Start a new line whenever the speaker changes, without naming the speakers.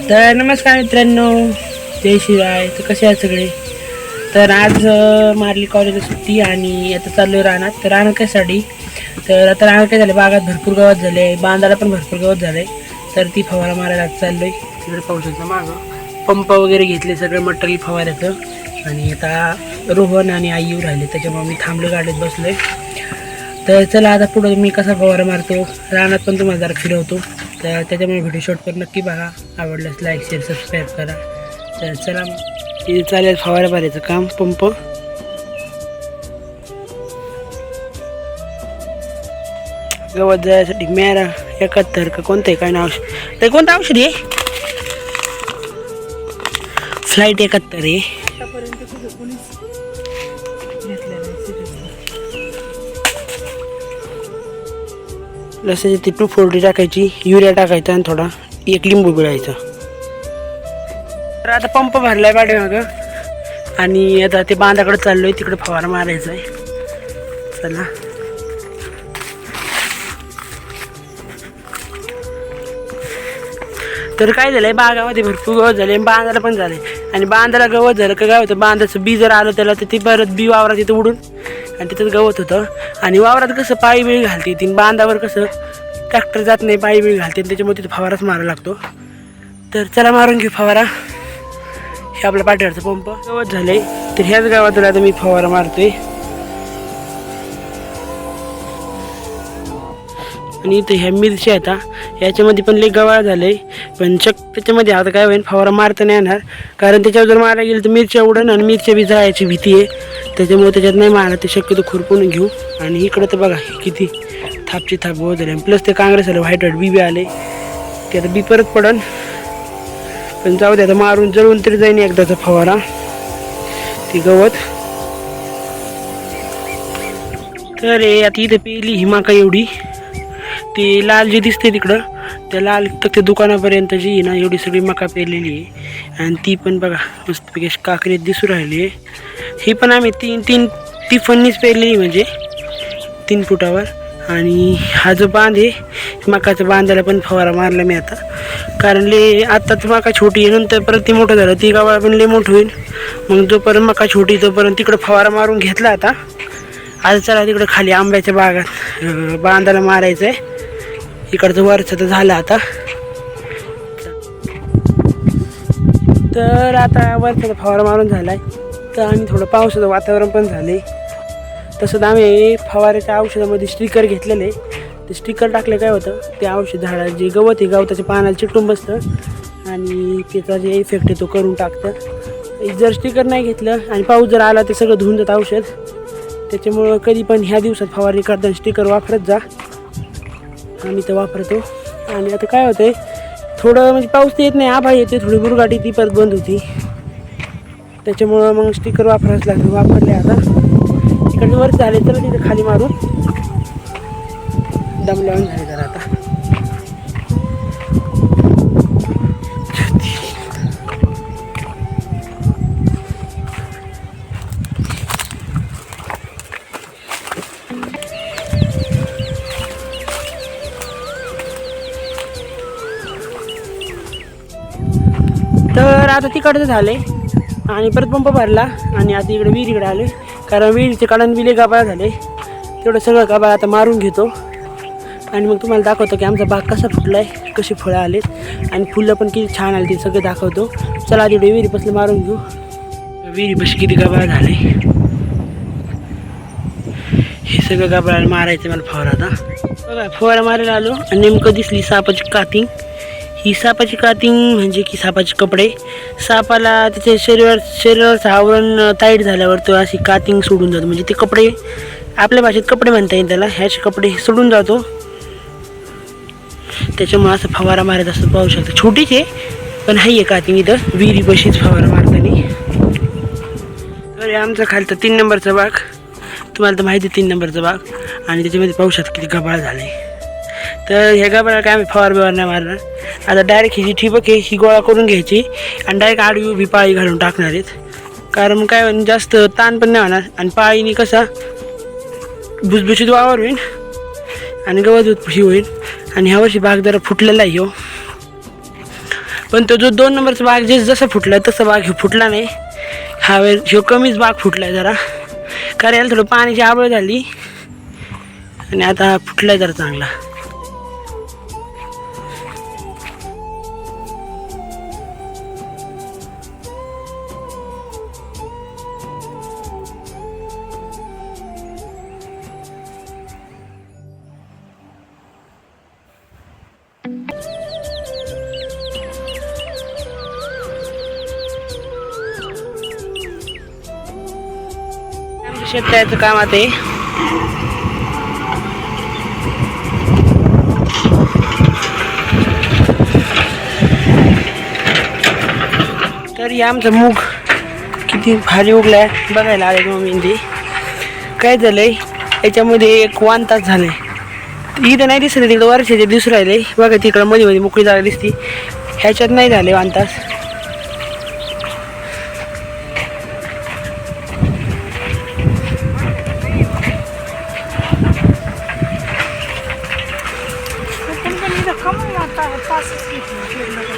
तर नमस्कार मित्रांनो. जय शिवाय. तर कसे आहेत सगळे? तर आज मारली कॉलेजला सुट्टी आणि आता चाललो रानात. तर रानात कशासाठी? तर आता रानात काय झालं बागात भरपूर गवत झाले बांधाला पण भरपूर गवत झाले तर ती फवारा मारायला आज आहे तिकडे पाहू शकता मागं पंप वगैरे घेतले सगळं मटेरियल फवाऱ्याचं. आणि आता रोहन आणि आई येऊ राहिले. त्याच्यामुळे मी थांबलो गाडीत बसलो आहे तर चला आता पुढं मी कसा फवारा मारतो? रानात पण तुम्हाला जरा फिरवतो. तर त्याच्यामुळे व्हिडिओ शॉट करून नक्की बघा. आवडल्यास लाईक शेअर सबस्क्राईब करा. तर चला मग. चालेल फवारा मारायचं काम पंप गवत जायसाठी मेरा एकाहत्तर का कोणतं आहे? काय नाव औषध ते कोणतं औषध आहे? फ्लाईट एकाहत्तर आहे. लसाची ती टू फोर्टी टाकायची युरिया टाकायचा आणि थोडा एक लिंबू पिळायचा. तर आता पंप भरलाय मग आणि आता ते बांधाकडे चाललोय तिकडे फवारा मारायचा आहे चला. तर काय झालंय बागामध्ये भरपूर गवत झाले बांधाला पण झाले आणि बांधाला गवत झालं का काय होतं बांधाचं बी जर आलं त्याला तर ते परत बी वावरात तिथं उडून. आणि तिथंच गवत होतं. आणि वावरात कसं पायी बिळी घालते ती बांधावर कसं ट्रॅक्टर जात नाही पायी बिळी घालते त्याच्यामुळे तिथं फवाराच मारावा लागतो. तर चला मारून घेऊ फवारा. हे आपल्या पाठीवरचा पंप. गवत झाले तर ह्याच गावातून आता मी फवारा मारतोय. आणि इथं ह्या मिरच्या आता याच्यामध्ये पण लई गवाळ आहे पण चक त्याच्यामध्ये आता काय होईल फवारा मारता नाही येणार. कारण त्याच्यावर जर मारायला गेलं तर मिरच्या उडण आणि मिरच्या बी जायची भीती आहे. त्याच्यामुळे त्याच्यात नाही मारा ते शक्यतो खुरपून घेऊ. आणि इकडं तर बघा किती थापची थाप बहुत झाले. प्लस ते काँग्रेस आलं व्हाईट व्हाईट बी बी आले. ते आता बी परत पडन. पण जाऊ दे आता मारून जळून तरी जाईन एकदाचा फवारा. ती गवत. तर आता इथं पेली ही माका एवढी. ती लाल जी दिसते तिकडं त्या लाल तर ते दुकानापर्यंत जी आहे ना एवढी सगळी मका पेरलेली आहे. आणि ती पण बघा मस्तपैकी काकरीत दिसू राहिली आहे. ही पण आम्ही तीन तीन ती फन्नीच पेरलेली म्हणजे तीन फुटावर. आणि हा जो बांध आहे मकाचा बांधाला पण फवारा मारला मी आता. कारण ले आत्ताच मका छोटी आहे नंतर परत ती मोठं झालं ती गावाला पण लय मोठं होईल. मग जोपर्यंत मका छोटी तोपर्यंत तिकडं फवारा मारून घेतला आता. आज चला तिकडं खाली आंब्याच्या बागात बांधाला मारायचं आहे इकडचं वरचं तर झालं आता. तर आता वरचं फवारा मारून झाला आहे तर आम्ही थोडं पावसाचं वातावरण पण झालं आहे तसंच आम्ही फवाऱ्याच्या औषधामध्ये स्टिकर घेतलेले. ते स्टिकर टाकले काय होतं ते औषध झाडा जे गवत आहे गवताच्या पानाला चिटून बसतं. आणि त्याचा जे इफेक्ट आहे तो करून टाकतं. जर स्टिकर नाही घेतलं आणि पाऊस जर आला तर सगळं धुवून जातं औषध. त्याच्यामुळं कधी पण ह्या दिवसात फवारणी करताना स्टिकर वापरत जा. आम्ही तर वापरतो. आणि आता काय होतंय थोडं म्हणजे पाऊस येत नाही आभाळ येते थोडी गुरगाडी ती परत बंद होती. त्याच्यामुळं मग स्टिकर वापरायच लागले वापरले आता. इकडे वर झाले तर तिथे खाली मारून दमल्यावर झाले जरा आता. तर आता तिकडचं झाले आणि परत पंप भरला आणि आता इकडे विहिरीकडे आले कारण विहिरीचे काढून विले गाबाळ झाले. तेवढं सगळं गाबाळ आता मारून घेतो. आणि मग तुम्हाला दाखवतो की आमचा बाग कसा फुटला आहे कशी फळं आलेत. आणि फुलं पण किती छान आली ते सगळं दाखवतो. चला आधी इकडे विहिरीपासून मारून घेऊ. विहिरीपाशी किती गाबाळ झाले हे सगळं गाबाळ मारायचं मला फवारा आता. बघा फवारा मारायला आलो आणि नेमकं दिसली सापाची कातिंग. ही सापाची कातिंग म्हणजे की सापाचे कपडे. सापाला त्याच्या शरीरावर शरीराचं आवरण टाईट झाल्यावर तो अशी कातिंग सोडून जातो. म्हणजे ते कपडे आपल्या भाषेत कपडे म्हणता येईल त्याला. ह्याचे कपडे सोडून जातो. त्याच्यामुळे असं फवारा मारत असं पाहू शकतो. छोटीच आहे पण हाही आहे कातिंग इथं. विहिरी बशीच फवारा मारताना. तर आमचा खालचा तीन नंबरचा बाग. तुम्हाला तर माहिती आहे तीन नंबरचा बाग. आणि त्याच्यामध्ये पाहू शकता किती गबाळ आहे तर ह्या गबाळा काय आम्ही फवार बिवार नाही मारणार आता डायरेक्ट ही जी ठिबक आहे ही गोळा करून घ्यायची आणि डायरेक्ट आडवी उभी पाळी घालून टाकणार आहेत कारण काय जास्त ताण पण नाही होणार आणि पाळीने कसा भुसभुशीत वावर होईल आणि गवत उत्पुशी होईल आणि ह्या वर्षी बाग जरा फुटलेला आहे हो पण तो जो दोन नंबरचा बाग जे जसं फुटला तसं बाग हे फुटला नाही हा वेळ ह्यो कमीच बाग फुटला आहे जरा कारण याला थोडं पाण्याची आवड झाली आणि आता फुटला आहे जरा चांगला शेतकऱ्याचं काम आता आहे तर हे आमचं मूग किती भारी उगलाय बघायला आले मम्मी ते म्हणजे. काय झालंय याच्यामध्ये एक वान तास झालंय. इथं नाही दिसत तिकडं वर्षाचे दिसू राहिले. बघा तिकडं मध्ये मध्ये मोकळी जागा दिसती. ह्याच्यात नाही झाले वान तास.
पण पण इथं